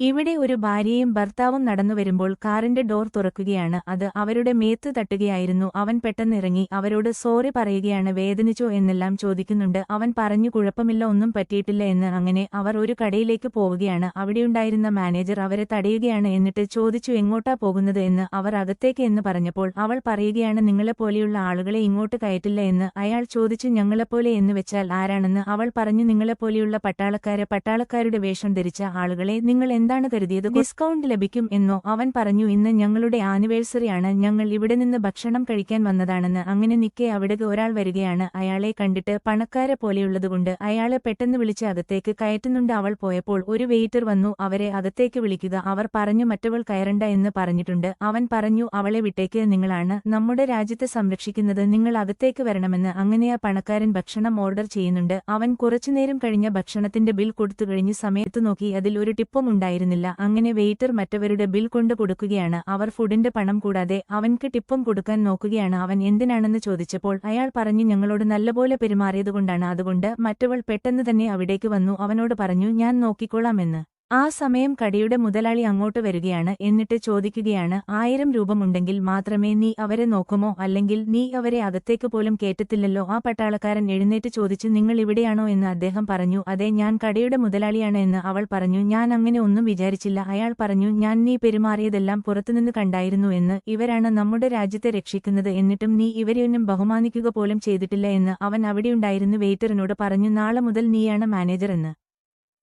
ഇവിടെ ഒരു ഭാര്യയും ഭർത്താവും നടന്നു വരുമ്പോൾ കാറിന്റെ ഡോർ തുറക്കുകയാണ്. അത് അവരുടെ മേത്ത് തട്ടുകയായിരുന്നു. അവൻ പെട്ടെന്നിറങ്ങി. അവരോട് സോറി പറയുകയാണ്. വേദനിച്ചോ എന്നെല്ലാം ചോദിക്കുന്നുണ്ട്. അവൻ പറഞ്ഞു കുഴപ്പമില്ല ഒന്നും പറ്റിയിട്ടില്ല എന്ന് അങ്ങനെ അവർ ഒരു കടയിലേക്ക് പോവുകയാണ്. അവിടെയുണ്ടായിരുന്ന മാനേജർ അവരെ തടയുകയാണ് എന്നിട്ട് ചോദിച്ചു എങ്ങോട്ടാ പോകുന്നത്? എന്ന് അവർ അകത്തേക്ക് എന്ന് പറഞ്ഞപ്പോൾ അവൾ പറയുകയാണ് നിങ്ങളെപ്പോലെയുള്ള ആളുകളെ ഇങ്ങോട്ട് കയറ്റില്ല എന്ന് അയാൾ ചോദിച്ചു ഞങ്ങളെപ്പോലെ എന്ന് വെച്ചാൽ ആരാണെന്ന്? അവൾ പറഞ്ഞു നിങ്ങളെപ്പോലെയുള്ള പട്ടാളക്കാരെ പട്ടാളക്കാരുടെ വേഷം ധരിച്ച ആളുകളെ നിങ്ങൾ എന്താണ് കരുതിയത്? ഡിസ്കൗണ്ട് ലഭിക്കും എന്നോ അവൻ പറഞ്ഞു ഇന്ന് ഞങ്ങളുടെ ആനിവേഴ്സറിയാണ്. ഞങ്ങൾ ഇവിടെ നിന്ന് ഭക്ഷണം കഴിക്കാൻ വന്നതാണെന്ന്. അങ്ങനെ നിക്കെ അവിടെ ഒരാൾ വരികയാണ്. അയാളെ കണ്ടിട്ട് പണക്കാരെ പോലെയുള്ളതുകൊണ്ട് അയാളെ പെട്ടെന്ന് വിളിച്ച് അകത്തേക്ക് കയറ്റുന്നുണ്ട്. അവൾ പോയപ്പോൾ ഒരു വെയിറ്റർ വന്നു അവരെ അകത്തേക്ക് വിളിക്കുക. അവർ പറഞ്ഞു മറ്റവൾ കയറണ്ട എന്ന് പറഞ്ഞിട്ടുണ്ട്. അവൻ പറഞ്ഞു അവളെ വിട്ടേക്ക് നിങ്ങളാണ്. നമ്മുടെ രാജ്യത്തെ സംരക്ഷിക്കുന്നത് നിങ്ങൾ അകത്തേക്ക് വരണമെന്ന്. അങ്ങനെ ആ പണക്കാരൻ ഭക്ഷണം ഓർഡർ ചെയ്യുന്നുണ്ട്. അവൻ കുറച്ചുനേരം കഴിഞ്ഞ ഭക്ഷണത്തിന്റെ ബിൽ കൊടുത്തു കഴിഞ്ഞ് സമയത്ത് നോക്കി അതിൽ ഒരു ടിപ്പും ഉണ്ടായിരുന്നില്ല. അങ്ങനെ വെയിറ്റർ മറ്റവരുടെ ബിൽ കൊണ്ടു കൊടുക്കുകയാണ്. അവർ ഫുഡിന്റെ പണം കൂടാതെ അവൻക്ക് ടിപ്പും കൊടുക്കാൻ നോക്കുകയാണ്. അവൻ എന്തിനാണെന്ന് ചോദിച്ചപ്പോൾ അയാൾ പറഞ്ഞു ഞങ്ങളോട് നല്ലപോലെ പെരുമാറിയതുകൊണ്ടാണ്. അതുകൊണ്ട് മറ്റവൾ പെട്ടെന്ന് തന്നെ അവിടേക്ക് വന്നു. അവനോട് പറഞ്ഞു ഞാൻ നോക്കിക്കൊള്ളാമെന്ന് ആ സമയം കടയുടെ മുതലാളി അങ്ങോട്ട് വരികയാണ് എന്നിട്ട് ചോദിക്കുകയാണ് ആയിരം രൂപമുണ്ടെങ്കിൽ മാത്രമേ നീ അവരെ നോക്കുമോ? അല്ലെങ്കിൽ നീ അവരെ അകത്തേക്ക് പോലും കേറ്റത്തില്ലല്ലോ? ആ പട്ടാളക്കാരൻ എഴുന്നേറ്റ് ചോദിച്ചു നിങ്ങൾ ഇവിടെയാണോ? എന്ന് അദ്ദേഹം പറഞ്ഞു അതെ ഞാൻ കടയുടെ മുതലാളിയാണ് എന്ന് അവൾ പറഞ്ഞു ഞാൻ അങ്ങനെ ഒന്നും വിചാരിച്ചില്ല. അയാൾ പറഞ്ഞു ഞാൻ നീ പെരുമാറിയതെല്ലാം പുറത്തുനിന്ന് കണ്ടായിരുന്നു എന്ന് ഇവരാണ് നമ്മുടെ രാജ്യത്തെ രക്ഷിക്കുന്നത് എന്നിട്ടും നീ ഇവരെയൊന്നും ബഹുമാനിക്കുക പോലും ചെയ്തിട്ടില്ല എന്ന് അവൻ അവിടെയുണ്ടായിരുന്നു വെയിറ്ററിനോട് പറഞ്ഞു നാളെ മുതൽ നീയാണ് മാനേജർ എന്ന്.